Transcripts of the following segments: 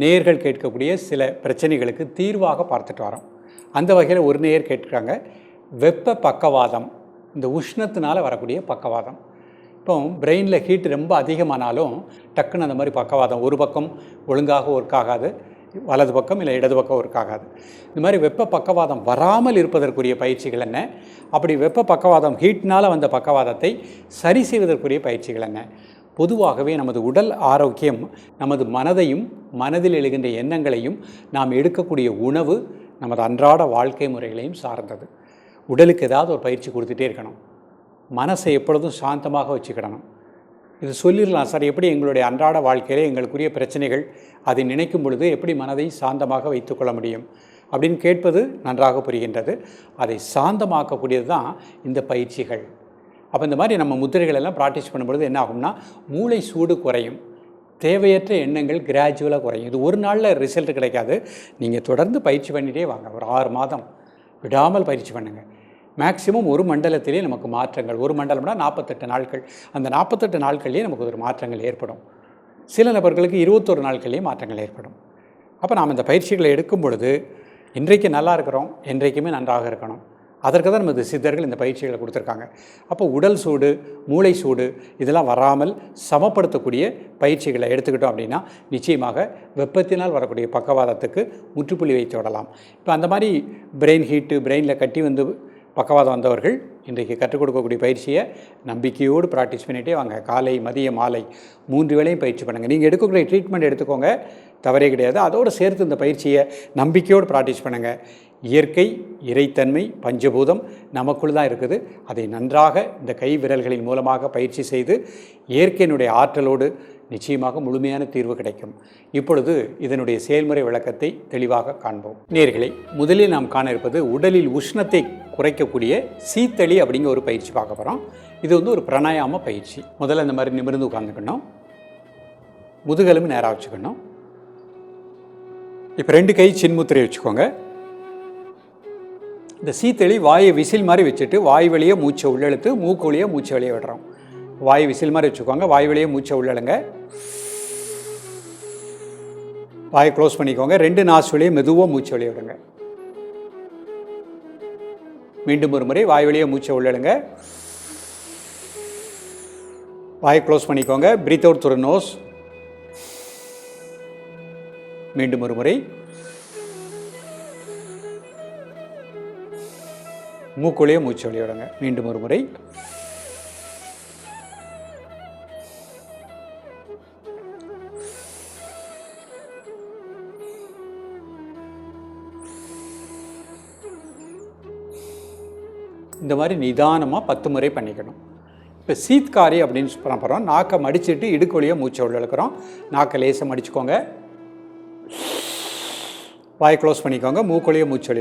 நேயர்கள் கேட்கக்கூடிய சில பிரச்சனைகளுக்கு தீர்வாக பார்த்துட்டு வரோம். அந்த வகையில் ஒரு நேயர் கேட்குறாங்க வெப்ப பக்கவாதம். இந்த உஷ்ணத்தினால் வரக்கூடிய பக்கவாதம். இப்போ பிரெயினில் ஹீட் ரொம்ப அதிகமானாலும் டக்குன்னு அந்த மாதிரி பக்கவாதம் ஒரு பக்கம் ஒழுங்காக ஒர்க் ஆகாது வலது பக்கம் இல்லை இடது பக்கம் ஒர்க் ஆகாது. இந்த மாதிரி வெப்ப பக்கவாதம் வராமல் இருப்பதற்குரிய பயிற்சிகள் என்ன? அப்படி வெப்ப பக்கவாதம் ஹீட்னால் வந்த பக்கவாதத்தை சரி செய்வதற்குரிய பயிற்சிகள் என்ன? பொதுவாகவே நமது உடல் ஆரோக்கியம் நமது மனதையும் மனதில் எழுகின்ற எண்ணங்களையும் நாம் எடுக்கக்கூடிய உணவு நமது அன்றாட வாழ்க்கை முறைகளையும் சார்ந்தது. உடலுக்கு ஏதாவது ஒரு பயிற்சி கொடுத்துட்டே இருக்கணும். மனசை எப்பொழுதும் சாந்தமாக வச்சுக்கிடணும். இது சொல்லிடலாம் சார் எப்படி எங்களுடைய அன்றாட வாழ்க்கையிலே எங்களுக்குரிய பிரச்சனைகள் அதை நினைக்கும் பொழுது எப்படி மனதை சாந்தமாக வைத்துக்கொள்ள முடியும் அப்படின்னு கேட்பது நன்றாக புரிகின்றது. அதை சாந்தமாக்கக்கூடியது தான் இந்த பயிற்சிகள். அப்போ இந்த மாதிரி நம்ம முத்திரைகள் எல்லாம் ப்ராக்டிஸ் பண்ணும்பொழுது என்ன ஆகும்னா மூளை சூடு குறையும். தேவையற்ற எண்ணங்கள் கிராஜுவலாக குறையும். இது ஒரு நாளில் ரிசல்ட் கிடைக்காது. நீங்கள் தொடர்ந்து பயிற்சி பண்ணிகிட்டே வாங்க. ஒரு ஆறு மாதம் விடாமல் பயிற்சி பண்ணுங்கள் மேக்ஸிமம் ஒரு மண்டலத்திலே நமக்கு மாற்றங்கள். ஒரு மண்டலம்னா நாற்பத்தெட்டு நாட்கள். அந்த நாற்பத்தெட்டு நாட்கள்லேயே நமக்கு ஒரு மாற்றங்கள் ஏற்படும். சில நபர்களுக்கு இருபத்தொரு நாட்கள்லேயே மாற்றங்கள் ஏற்படும். அப்போ நாம் இந்த பயிற்சிகளை எடுக்கும் பொழுது இன்றைக்கு நல்லா இருக்கிறோம் என்றைக்குமே நன்றாக இருக்கணும். அதற்கு தான் நமது சித்தர்கள் இந்த பயிற்சிகளை கொடுத்துருக்காங்க. அப்போ உடல் சூடு மூளை சூடு இதெல்லாம் வராமல் சமப்படுத்தக்கூடிய பயிற்சிகளை எடுத்துக்கிட்டோம் அப்படின்னா நிச்சயமாக வெப்பத்தினால் வரக்கூடிய பக்கவாதத்துக்கு முற்றுப்புள்ளி வைத்து விடலாம். இப்போ அந்த மாதிரி பிரெயின் ஹீட்டு பிரெயினில் கட்டி வந்து பக்கவாதம் வந்தவர்கள் இன்றைக்கு கற்றுக் கொடுக்கக்கூடிய பயிற்சியை நம்பிக்கையோடு ப்ராக்டிஸ் பண்ணிகிட்டே வாங்க. காலை மதிய மாலை மூன்று வேளையும் பயிற்சி பண்ணுங்கள் நீங்கள் எடுக்கக்கூடிய ட்ரீட்மெண்ட் எடுத்துக்கோங்க. தவறே கிடையாது. அதோடு சேர்த்து இந்த பயிற்சியை நம்பிக்கையோடு ப்ராக்டிஸ் பண்ணுங்கள் இயற்கை இறைத்தன்மை பஞ்சபூதம் நமக்குள் தான் இருக்குது. அதை நன்றாக இந்த கை விரல்களின் மூலமாக பயிற்சி செய்து இயற்கையினுடைய ஆற்றலோடு நிச்சயமாக முழுமையான தீர்வு கிடைக்கும். இப்பொழுது இதனுடைய செயல்முறை விளக்கத்தை தெளிவாக காண்போம். நேர்களை முதலில் நாம் காண இருப்பது உடலில் உஷ்ணத்தை குறைக்கக்கூடிய சீத்தளி அப்படிங்கிற ஒரு பயிற்சி பார்க்க போகிறோம் இது வந்து ஒரு பிராணாயாம பயிற்சி. முதல்ல இந்த மாதிரி நிமிர்ந்து உட்காந்துக்கணும் முதுகெலும்பு நேராக வச்சுக்கணும். இப்போ ரெண்டு கை சின்முத்திரை வச்சுக்கோங்க. இந்த சீத்தளி வாயை விசில் மாதிரி வச்சுட்டு வாய் வழியே மூச்சை உள்ளெழுத்து மூக்கு வழியே மூச்சை வெளியே விடுறோம். வாய் விசில் மாதிரி வச்சுக்கோங்க. வாய் வழியே மூச்சை உள்ளழுங்க. வாயை க்ளோஸ் பண்ணிக்கோங்க. ரெண்டு நாசுலையும் மெதுவாக மூச்சை வெளியே விடுங்க. மீண்டும் ஒரு முறை வாய் வழியே மூச்சை உள்ளழுங்க. வாயை க்ளோஸ் பண்ணிக்கோங்க. பிரீத் அவுட் துரு நோஸ் மீண்டும் ஒரு முறை. மூக்குள்ளேயே மூச்சு வெளியே விடுங்க மீண்டும் ஒரு முறை. இந்த மாதிரி நிதானமாக பத்து முறை பண்ணிக்கணும். இப்போ சீத்காரி அப்படின்னு பண்ண நாக்கை மடிச்சுட்டு இடுக்கு வழியாக மூச்சை உள்ள இழுக்கிறோம். நாக்கை லேசாக மடிச்சுக்கோங்க. வாய் க்ளோஸ் பண்ணிக்கோங்க. மூக்கொழியை மூச்சு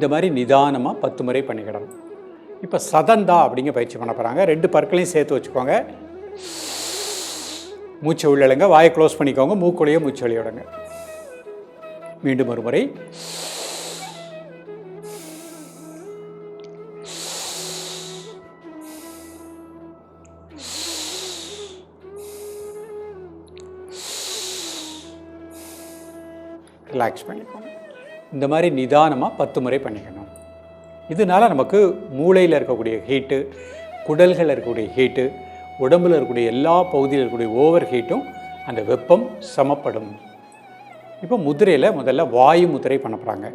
இந்த மாதிரி நிதானமாக பத்து முறை பண்ணிக்கிடணும். இப்போ சதந்தா அப்படிங்க பயிற்சி பண்ண போகிறாங்க ரெண்டு பற்களையும் சேர்த்து வச்சுக்கோங்க. மூச்சை உள்ளழுங்க வாயை க்ளோஸ் பண்ணிக்கோங்க. மூக்குள்ளேயே மூச்சு வெளியிடுங்க. மீண்டும் ஒரு முறை. ரிலாக்ஸ் பண்ணிக்கோங்க. இந்த மாதிரி நிதானமாக பத்து முறை பண்ணிக்கணும். இதனால் நமக்கு மூளையில் இருக்கக்கூடிய ஹீட்டு குடல்களில் இருக்கக்கூடிய ஹீட்டு உடம்பில் இருக்கக்கூடிய எல்லா பகுதியில் இருக்கக்கூடிய ஓவர் ஹீட்டும் அந்த வெப்பம் சமப்படும். இப்போ முதிரையில் முதல்ல வாயு முதிரை பண்ண போகிறாங்க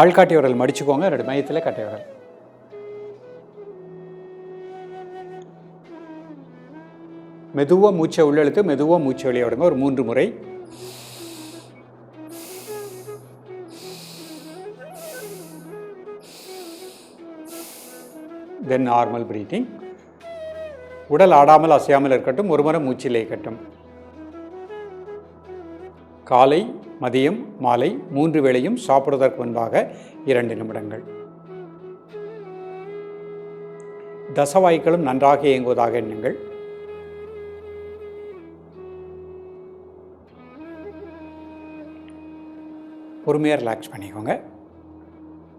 ஆள்காட்டி விரல் மடிச்சுக்கோங்க ரெண்டு மையத்தில் கட்டை விரல். மெதுவாக மூச்சை உள்ளெழுத்து மெதுவாக மூச்சை வெளியே விடுங்க. ஒரு மூன்று முறை. தென் நார்மல் ப்ரீத்திங் உடல் ஆடாமல் அசையாமல் இருக்கட்டும் ஒரு முறை மூச்சில் இருக்கட்டும். காலை மதியம் மாலை மூன்று வேளையும் சாப்பிடுவதற்கு முன்பாக இரண்டு நிமிடங்கள். தசவாய்க்களும் நன்றாக இயங்குவதாக எண்ணுங்கள். பொறுமையாக ரிலாக்ஸ் பண்ணிக்கோங்க.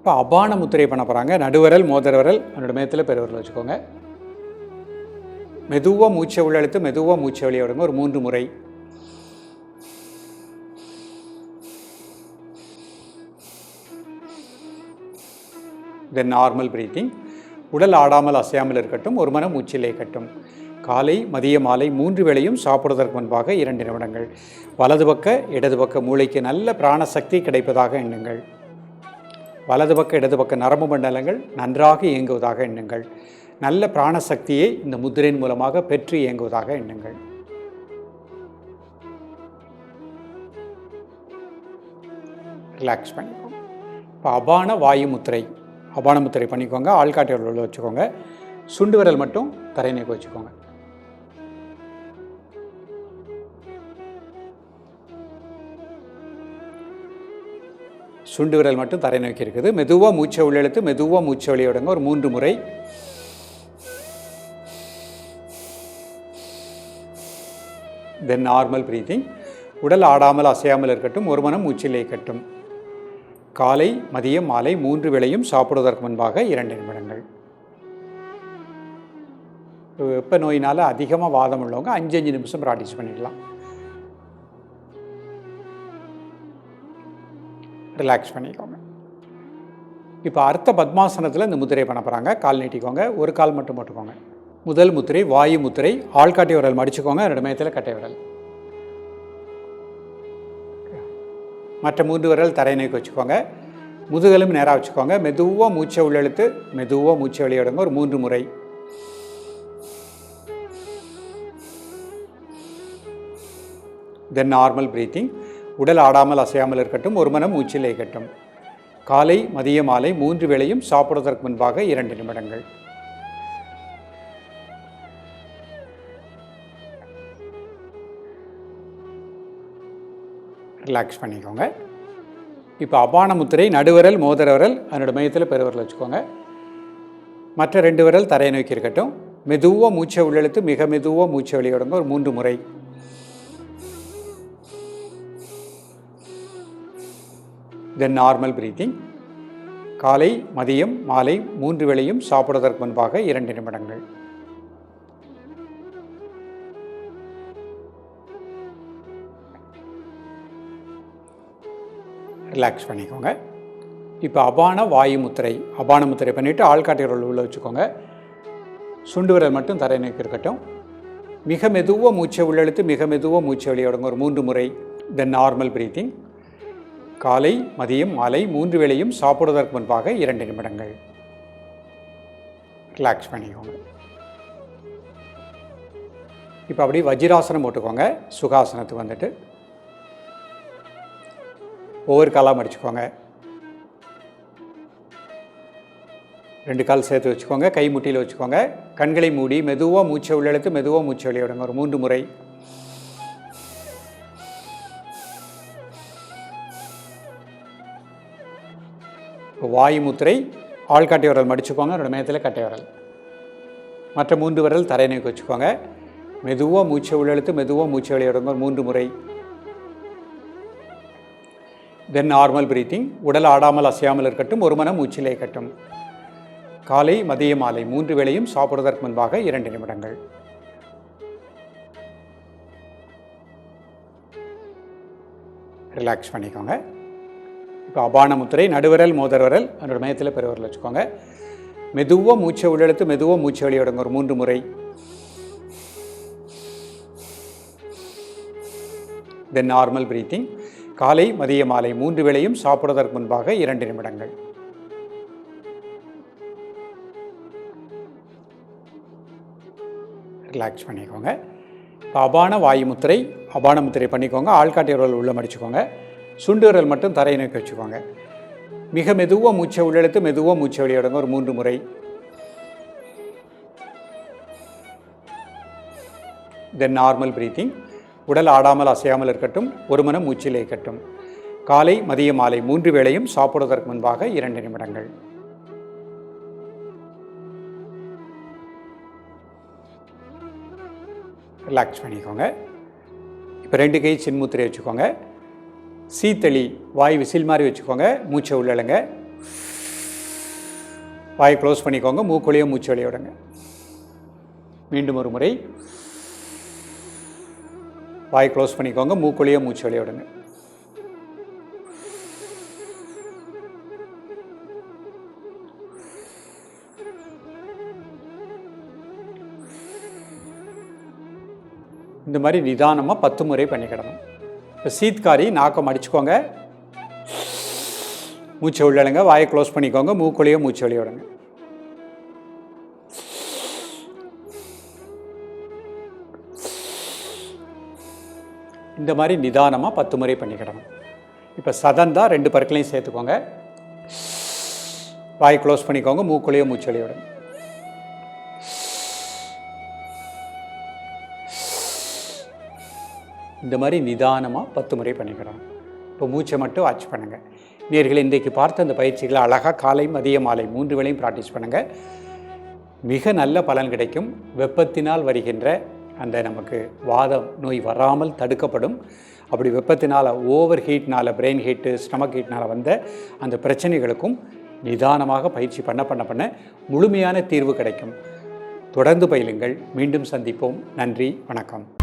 இப்போ அபான முத்திரை பண்ண போகிறாங்க நடுவரல் மோதரவரல் விரல் மேத்தில் பெருவரல் வச்சுக்கோங்க. மெதுவாக மூச்சை உள்ளழுத்து மெதுவாக மூச்சை வெளியே விடுங்க. ஒரு மூன்று முறை. தென் நார்மல் பிரீத்திங் உடல் ஆடாமல் அசையாமல் இருக்கட்டும். ஒரு மனம் மூச்சிலே கட்டும் காலை மதிய மாலை மூன்று வேளையும் சாப்பிடுவதற்கு முன்பாக இரண்டு நிமிடங்கள். வலது பக்க இடது பக்க மூளைக்கு நல்ல பிராணசக்தி கிடைப்பதாக எண்ணுங்கள். வலது பக்க இடது பக்க நரம்பு மண்டலங்கள் நன்றாக இயங்குவதாக எண்ணுங்கள். நல்ல பிராணசக்தியை இந்த முத்திரையின் மூலமாக பெற்று இயங்குவதாக எண்ணுங்கள். ரிலாக்ஸ் பண்ணிக்கோங்க. இப்போ அபான வாயு முத்திரை அபான முத்திரை பண்ணிக்கோங்க. ஆள்காட்டி வச்சுக்கோங்க. சுண்டு விரல் மட்டும் தரை வச்சுக்கோங்க சுண்டு விரல் மட்டும் தரை நோக்கி இருக்குது. மெதுவாக மூச்சை உள்ளெழுத்து மெதுவாக மூச்சை வெளியே ஒரு மூன்று முறை. தென் நார்மல் ப்ரீத்திங் உடல் ஆடாமல் அசையாமல் இருக்கட்டும். ஒரு மனம் மூச்சில் கட்டும் காலை மதியம் மாலை மூன்று வேளையும் சாப்பிடுவதற்கு முன்பாக இரண்டு நிமிடங்கள். வெப்ப நோயினால் அதிகமாக வாதம் உள்ளவங்க அஞ்சு அஞ்சு நிமிஷம் ப்ராக்டிஸ் பண்ணிடலாம். ரிலாக்ஸ் பண்ணிக்கோங்க. இப்போ அர்த்த பத்மாசனத்தில் இந்த முதிரை பண்ண போகிறாங்க கால் நீட்டிக்கோங்க. ஒரு கால் மட்டும் போட்டுக்கோங்க. முதல் முத்திரை வாயு முத்திரை ஆள்காட்டி விரல் மடிச்சுக்கோங்க. ரெண்டு மையத்தில் கட்டை விரல். மற்ற மூன்று விரல் தரை நோக்கி வச்சுக்கோங்க. முதுகலும் நேராக வச்சுக்கோங்க. மெதுவாக மூச்சை உள்ளெழுத்து மெதுவாக மூச்சை வெளியிடுங்க. ஒரு மூன்று முறை. தென் நார்மல் ப்ரீத்திங் உடல் ஆடாமல் அசையாமல் இருக்கட்டும் ஒரு மனம் மூச்சில் இயக்கட்டும். காலை மதிய மாலை மூன்று வேளையும் சாப்பிடுவதற்கு முன்பாக இரண்டு நிமிடங்கள். ரிலாக்ஸ் பண்ணிக்கோங்க. இப்போ அபான முத்திரை நடுவிரல் மோதிர விரல் அதனோட மையத்தில் பெருவிரல் வச்சுக்கோங்க. மற்ற ரெண்டு விரல் தரையை நோக்கி இருக்கட்டும். மெதுவாக மூச்சை உள்ளெழுத்து மிக மெதுவாக மூச்சை வெளியிடுங்க. ஒரு மூன்று முறை. தென் நார்மல் பிரீத்திங் காலை மதியம் மாலை மூன்று வேளையும் சாப்பிடுவதற்கு முன்பாக இரண்டு நிமிடங்கள். ரிலாக்ஸ் பண்ணிக்கோங்க. இப்போ அபான வாயு முத்திரை அபான முத்திரை பண்ணிவிட்டு ஆள்காட்டி ரோல் உள்ளே வச்சுக்கோங்க. சுண்டு விரல் மட்டும் தரை நோக்கி இருக்கட்டும். மிக மெதுவாக மூச்சை உள்ளெழுத்து மிக மெதுவாக மூச்சை வெளியிடுங்க ஒரு மூன்று முறை. தென் நார்மல் பிரீத்திங் காலை மதியம் மாலை மூன்று வேளையும் சாப்பிடுவதற்கு முன்பாக இரண்டு நிமிடங்கள். ரிலாக்ஸ் பண்ணிக்கோங்க. இப்போ அப்படியே வஜ்ராசனம் போட்டுக்கோங்க. சுகாசனத்துக்கு வந்துட்டு. ஒவ்வொரு காலாக மடிச்சுக்கோங்க ரெண்டு கால் சேர்த்து வச்சுக்கோங்க. கை முட்டியில் வச்சுக்கோங்க. கண்களை மூடி மெதுவாக மூச்சை உள்ளெழுத்து மெதுவாக மூச்சை வெளியிடுங்க ஒரு மூன்று முறை. வாயு முத்திரை ஆள்காட்டி விரல் மடிச்சுக்கோங்க ரெண்டு மேத்தில் கட்டை விரல். மற்ற மூன்று விரல் தரை நோக்கி வச்சுக்கோங்க. மெதுவாக மூச்சை உள்ளெழுத்து மெதுவாக மூச்சை வெளியிடுங்க மூன்று முறை. தென் நார்மல் பிரீத்திங் உடல் ஆடாமல் அசையாமல் இருக்கட்டும் ஒரு மனம் மூச்சிலே கட்டும் காலை மதிய மாலை மூன்று வேளையும் சாப்பிடுவதற்கு முன்பாக இரண்டு நிமிடங்கள். ரிலாக்ஸ் பண்ணிக்கோங்க. இப்போ அபான முத்திரை நடுவிரல் மோதிர அதனோட மையத்தில் பெருவரல் வச்சுக்கோங்க. மெதுவாக மூச்சை உள்ளெழுத்து மெதுவாக மூச்சை வெளியிடுங்க ஒரு மூன்று முறை. தென் நார்மல் பிரீத்திங் காலை மதிய மாலை மூன்று வேளையும் சாப்பிடுவதற்கு முன்பாக இரண்டு நிமிடங்கள். ரிலாக்ஸ் பண்ணிக்கோங்க. இப்போ அபான வாயு முத்திரை அபான முத்திரை பண்ணிக்கோங்க. ஆள்காட்டி உள்ள மடிச்சுக்கோங்க. சுண்டு மட்டும் தரையை நோக்கி வச்சுக்கோங்க. மிக மெதுவாக மூச்சை உள்ளெழுத்து மெதுவாக மூச்சை வெளியிடுங்க. ஒரு மூன்று முறை. தென் நார்மல் பிரீத்திங் உடல் ஆடாமல் அசையாமல் இருக்கட்டும். ஒரு மனம் மூச்சிலே இருக்கட்டும். காலை மதிய மாலை மூன்று வேளையும் சாப்பிடுவதற்கு முன்பாக இரண்டு நிமிடங்கள். ரிலாக்ஸ் பண்ணிக்கோங்க. இப்போ ரெண்டு கை சின்முத்திரை வச்சுக்கோங்க. சீத்தளி வாய் விசில் மாதிரி வச்சுக்கோங்க மூச்சை உள்ளழுங்க வாய் க்ளோஸ் பண்ணிக்கோங்க மூக்குழியும் மூச்சு விளையோடுங்க விடுங்க மீண்டும் ஒரு முறை. வாய் க்ளோஸ் பண்ணிக்கோங்க மூக்குழியும் மூச்சு விளையோடுங்க விடுங்க இந்த மாதிரி நிதானமாக பத்து முறை பண்ணிக்கிடணும். இப்போ சீத்காரி நாக்கம் அடிச்சுக்கோங்க. மூச்சை உள்ளடுங்க வாயை க்ளோஸ் பண்ணிக்கோங்க மூக்கொழியோ மூச்சு வெளிய விடுங்க. இந்த மாதிரி நிதானமாக பத்து முறை பண்ணிக்கிடணும். இப்போ சதந்தா ரெண்டு பற்களையும் சேர்த்துக்கோங்க. வாய் க்ளோஸ் பண்ணிக்கோங்க மூக்குழியோ மூச்சு வெளிய விடுங்க. இந்த மாதிரி நிதானமாக பத்து முறை பண்ணிக்கிறோம். இப்போ மூச்சை மட்டும் வாட்ச் பண்ணுங்கள் நேர்கள் இன்றைக்கு பார்த்த அந்த பயிற்சிகளை அழகாக காலை மதிய மாலை மூன்று வேளையும் ப்ராக்டிஸ் பண்ணுங்கள் மிக நல்ல பலன் கிடைக்கும். வெப்பத்தினால் வருகின்ற அந்த நமக்கு வாதம் நோய் வராமல் தடுக்கப்படும். அப்படி வெப்பத்தினால் ஓவர் ஹீட்னால் பிரெயின் ஹீட்டு ஸ்டமக் ஹீட்னால் வந்த அந்த பிரச்சனைகளுக்கும் நிதானமாக பயிற்சி பண்ண பண்ண பண்ண முழுமையான தீர்வு கிடைக்கும். தொடர்ந்து பயிலுங்கள். மீண்டும் சந்திப்போம். நன்றி. வணக்கம்.